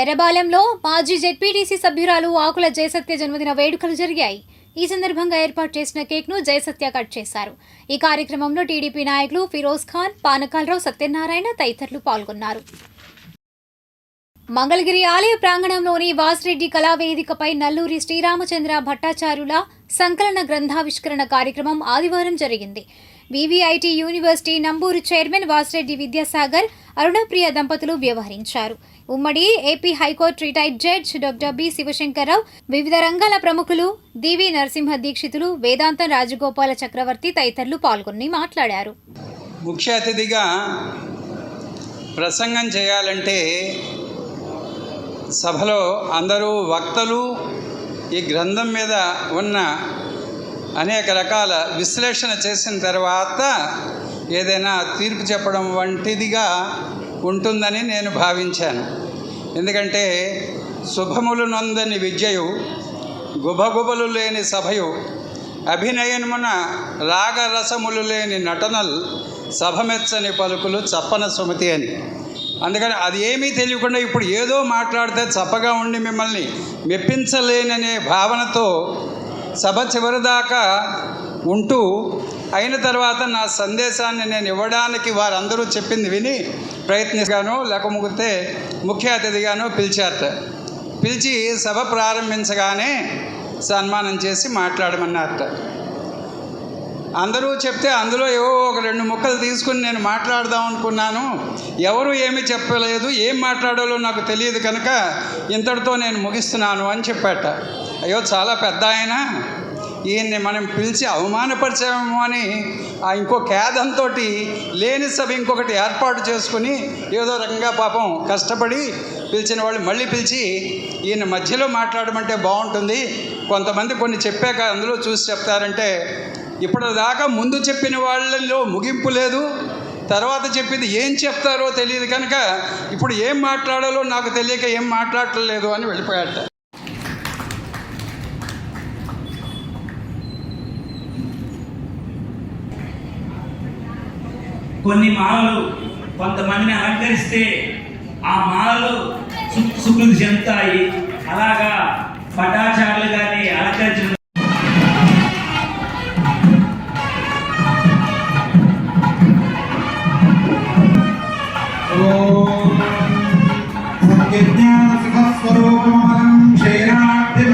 ఎర్రబాలెంలో మాజీ జెడ్పీటీసీ సభ్యురాలు ఆకుల జయసత్య జన్మదిన వేడుకలు జరిగాయి. ఈ సందర్భంగా ఏర్పాటు చేసిన కేక్ను జయసత్య కట్ చేశారు. ఈ కార్యక్రమంలో టీడీపీ నాయకులు ఫిరోజ్ ఖాన్ పానకాలరావు సత్యనారాయణ తదితరులు పాల్గొన్నారు. మంగళగిరి ఆలయ ప్రాంగణంలోని వాసిరెడ్డి కళావేదికపై నల్లూరి శ్రీరామచంద్ర భట్టాచార్యుల సంకలన గ్రంథావిష్కరణ కార్యక్రమం ఆదివారం జరిగింది. VVIT university Namburu chairman Vasireddy Vidyasagar Arunapriya దంపతులు వ్యవహరించారు. ఉమ్మడి AP high court retired judge doctor B Sivasankar Rao వివిధ రంగాల ప్రముఖులు దివి నరసింహ దీక్షితులు వేదాంతం రాజగోపాల చక్రవర్తి తదితరులు పాల్గొని మాట్లాడారు. ముఖ్య అతిథిగా ప్రసంగం చేయాలంటే సభలో అందరూ వక్తలు ఈ గ్రంథం మీద ఉన్న అనేక రకాల విశ్లేషణ చేసిన తర్వాత ఏదైనా తీర్పు చెప్పడం వంటిదిగా ఉంటుందని నేను భావించాను. ఎందుకంటే శుభములు నొందని విద్యయు గుబగుబలు లేని సభయు అభినయనమున రాగరసములు లేని నటనలు సభమెచ్చని పలుకులు చప్పన సుమతి అని. అందుకని అది ఏమీ తెలియకుండా ఇప్పుడు ఏదో మాట్లాడితే చప్పగా ఉండి మిమ్మల్ని మెప్పించలేననే భావనతో సభ చివరిదాకా ఉంటూ అయిన తర్వాత నా సందేశాన్ని నేను ఇవ్వడానికి వారందరూ చెప్పింది విని ప్రయత్నిగాను లేకపోతే ముఖ్య అతిథిగాను పిలిచారట. పిలిచి సభ ప్రారంభించగానే సన్మానం చేసి మాట్లాడమన్నారట. అందరూ చెప్తే అందులో ఏవో ఒక రెండు ముక్కలు తీసుకుని నేను మాట్లాడదాం అనుకున్నాను. ఎవరు ఏమీ చెప్పలేదు. ఏం మాట్లాడాలో నాకు తెలియదు కనుక ఇంతటితో నేను ముగిస్తున్నాను అని చెప్పాట. అయ్యో చాలా పెద్ద ఆయన. ఈయన్ని మనం పిలిచి అవమానపరిచామేమో అని ఆ ఇంకో ఖేదంతో లేని సభ ఇంకొకటి ఏర్పాటు చేసుకుని ఏదో రకంగా పాపం కష్టపడి పిలిచిన వాళ్ళు మళ్ళీ పిలిచి ఈయన మధ్యలో మాట్లాడమంటే బాగుంటుంది. కొంతమంది కొన్ని చెప్పాక అందులో చూసి చెప్తారంటే ఇప్పటిదాకా ముందు చెప్పిన వాళ్ళలో ముగింపు లేదు. తర్వాత చెప్పింది ఏం చెప్తారో తెలియదు కనుక ఇప్పుడు ఏం మాట్లాడాలో నాకు తెలియక ఏం మాట్లాడలేదు అని వెళ్ళిపోయాట. కొన్ని మాలలు కొంతమందిని అలంకరిస్తే ఆ మాలలు సు- సుకృతి చెందుతాయి. అలాగా పటాచారులు కానీ అలంకరించిన జిజ్ఞాసస్వరూపమహం క్షీరాబ్ది